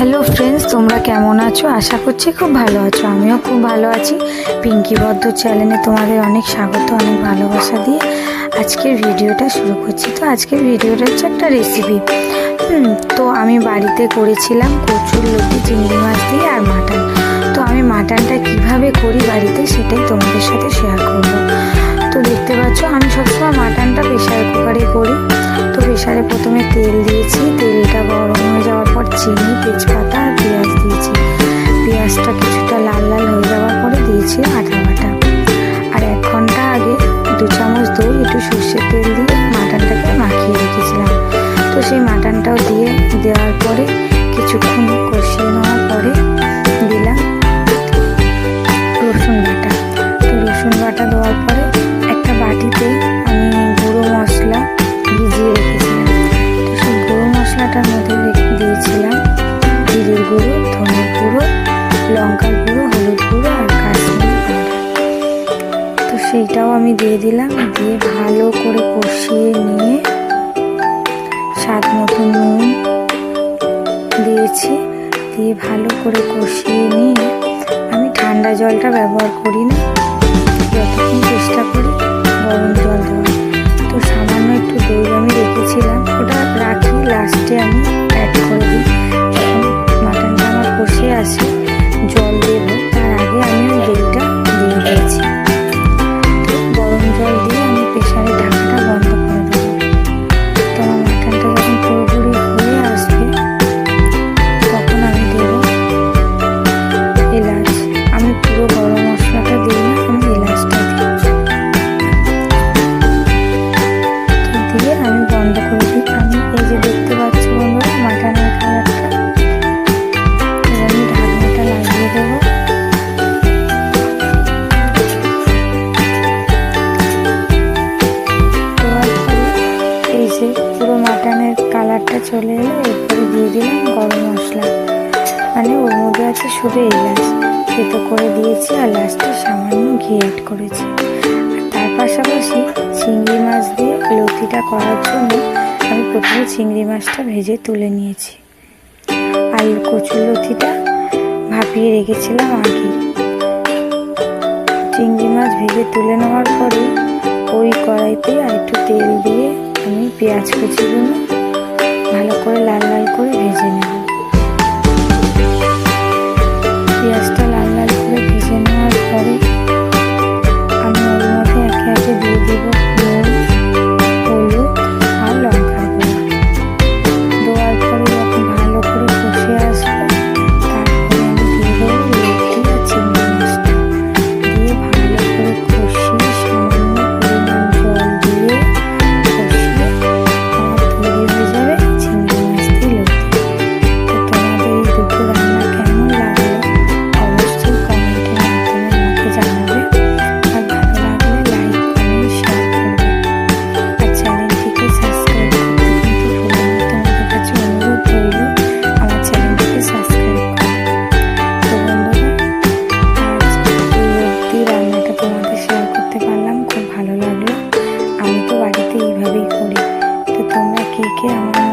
Hello friends তোমরা কেমন আছো? আশা করছি খুব ভালো আছো। আমিও খুব ভালো আছি। পিঙ্কি বদ্ধ চ্যানেলে তোমাদের অনেক স্বাগত, অনেক ভালোবাসা দিয়ে আজকের ভিডিওটা শুরু করছি। তো আজকের ভিডিওটা হচ্ছে একটা রেসিপি তো আমি বাড়িতে করেছিলাম কচুর লতি, চিংড়ি মাছ দিয়ে আর মাটন। তো আমি মাটনটা কীভাবে করি বাড়িতে সেটাই তোমাদের সাথে শেয়ার করব। তো দেখতে পাচ্ছ, আমি সবসময় মাটনটা প্রেশার কুকারে করি। তো প্রেশারে প্রথমে তেল দিয়েছি, তেলটা গরম হয়ে যাওয়ার দই একটু সর্ষের তেল দিয়ে মাটনটাকে মাখিয়ে রেখেছিলাম। তো সেই মাটনটাও দিয়ে দেওয়ার পরে কিছুক্ষণ কষিয়ে নেওয়ার পরে দিলাম রসুন বাটা। তো রসুন বাটা দেওয়ার পরে সেইটাও আমি দিয়ে দিলাম। দিয়ে ভালো করে কষিয়ে নিয়ে স্বাদ মতো নুন দিয়েছি। দিয়ে ভালো করে কষিয়ে নিয়ে আমি ঠান্ডা জলটা ব্যবহার করি না। যতক্ষণ চেষ্টা করি গরম জল দেওয়ার। তো সামান্য একটু দই আমি রেখেছিলাম। ওটা রাখি লাস্টে আমি। চলে এলো, এরপরে দিয়ে দিলাম গরম মশলা। মানে ওর মধ্যে আছে শুধু এলাচ। থেতো করে দিয়েছি আর লাস্টে সামান্য ঘি অ্যাড করেছি। আর তার পাশাপাশি চিংড়ি মাছ দিয়ে লতিটা করার জন্য আমি প্রথমে চিংড়ি মাছটা ভেজে তুলে নিয়েছি। আর কচুর লতিটা ভাপিয়ে রেখেছিলাম আগে। চিংড়ি মাছ ভেজে তুলে নেওয়ার পরে ওই কড়াইতে আর একটু তেল দিয়ে আমি পেঁয়াজ কুচিগুলো कोई भेजे नहीं কে কে আমার